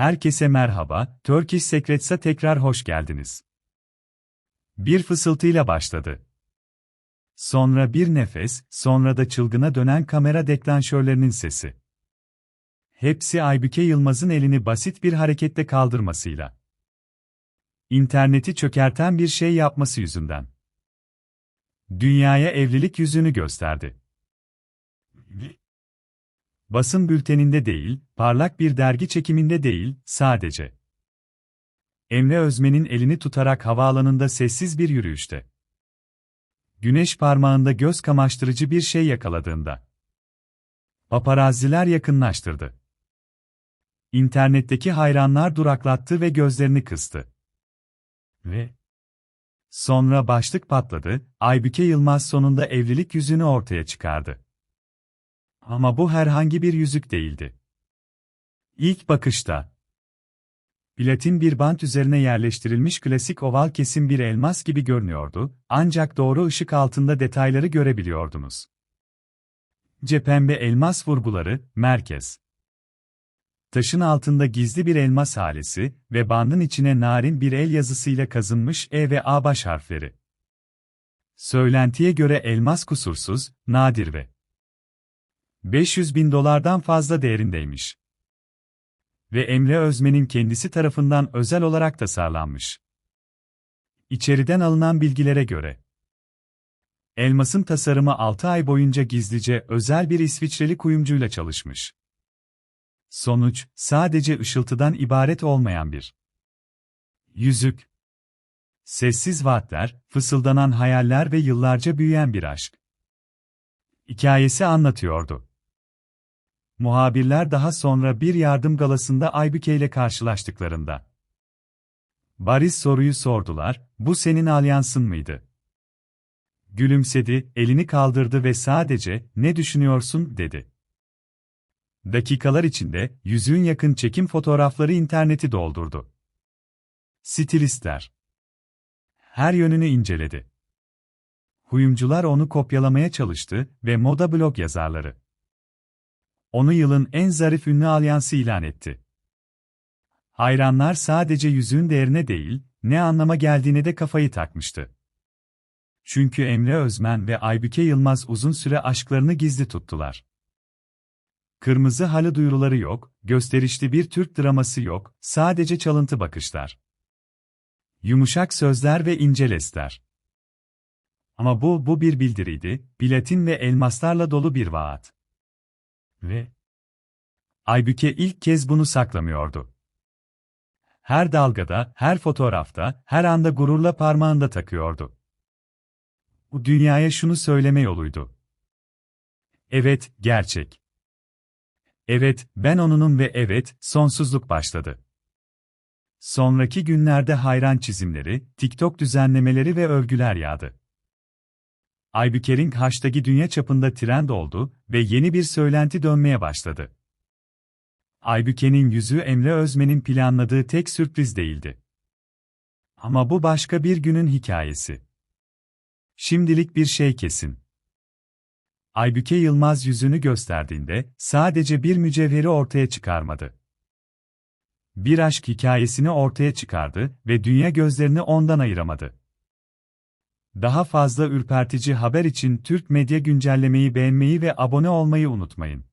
Herkese merhaba, Turkish Secrets'a tekrar hoş geldiniz. Bir fısıltıyla başladı. Sonra bir nefes, sonra da çılgına dönen kamera deklanşörlerinin sesi. Hepsi Aybüke Yılmaz'ın elini basit bir harekette kaldırmasıyla. İnterneti çökerten bir şey yapması yüzünden. Dünyaya evlilik yüzünü gösterdi. Basın bülteninde değil, parlak bir dergi çekiminde değil, sadece. Emre Özmen'in elini tutarak havaalanında sessiz bir yürüyüşte. Güneş parmağında göz kamaştırıcı bir şey yakaladığında. Paparazziler yakınlaştırdı. İnternetteki hayranlar duraklattı ve gözlerini kıstı. Ve sonra başlık patladı, Aybüke Yılmaz sonunda evlilik yüzünü ortaya çıkardı. Ama bu herhangi bir yüzük değildi. İlk bakışta, platin bir bant üzerine yerleştirilmiş klasik oval kesim bir elmas gibi görünüyordu, ancak doğru ışık altında detayları görebiliyordunuz. Cepembe elmas vurguları, merkez. Taşın altında gizli bir elmas halesi ve bandın içine narin bir el yazısıyla kazınmış E ve A baş harfleri. Söylentiye göre elmas kusursuz, nadir ve 500 bin dolardan fazla değerindeymiş. Ve Emre Özmen'in kendisi tarafından özel olarak tasarlanmış. İçeriden alınan bilgilere göre, elmasın tasarımı 6 ay boyunca gizlice özel bir İsviçreli kuyumcuyla çalışmış. Sonuç, sadece ışıltıdan ibaret olmayan bir yüzük. Sessiz vaatler, fısıldanan hayaller ve yıllarca büyüyen bir aşk. Hikayesi anlatıyordu. Muhabirler daha sonra bir yardım galasında Aybüke ile karşılaştıklarında. Bariz soruyu sordular, bu senin alyansın mıydı? Gülümsedi, elini kaldırdı ve sadece, ne düşünüyorsun, dedi. Dakikalar içinde, yüzüğün yakın çekim fotoğrafları interneti doldurdu. Stilistler. Her yönünü inceledi. Huyumcular onu kopyalamaya çalıştı ve moda blog yazarları onu yılın en zarif ünlü alyansı ilan etti. Hayranlar sadece yüzüğün değerine değil, ne anlama geldiğine de kafayı takmıştı. Çünkü Emre Özmen ve Aybüke Yılmaz uzun süre aşklarını gizli tuttular. Kırmızı halı duyuruları yok, gösterişli bir Türk draması yok, sadece çalıntı bakışlar. Yumuşak sözler ve ince lesler. Ama bu, bu bir bildiriydi, platin ve elmaslarla dolu bir vaat. Ve Aybüke ilk kez bunu saklamıyordu. Her dalgada, her fotoğrafta, her anda gururla parmağında takıyordu. Bu dünyaya şunu söyleme yoluydu. Evet, gerçek. Evet, ben onunum ve evet, sonsuzluk başladı. Sonraki günlerde hayran çizimleri, TikTok düzenlemeleri ve övgüler yağdı. Aybüke'nin hashtag'i dünya çapında trend oldu ve yeni bir söylenti dönmeye başladı. Aybüke'nin yüzüğü Emre Özmen'in planladığı tek sürpriz değildi. Ama bu başka bir günün hikayesi. Şimdilik bir şey kesin. Aybüke Yılmaz yüzünü gösterdiğinde sadece bir mücevheri ortaya çıkarmadı. Bir aşk hikayesini ortaya çıkardı ve dünya gözlerini ondan ayıramadı. Daha fazla ürpertici haber için Türk Medya güncellemeyi beğenmeyi ve abone olmayı unutmayın.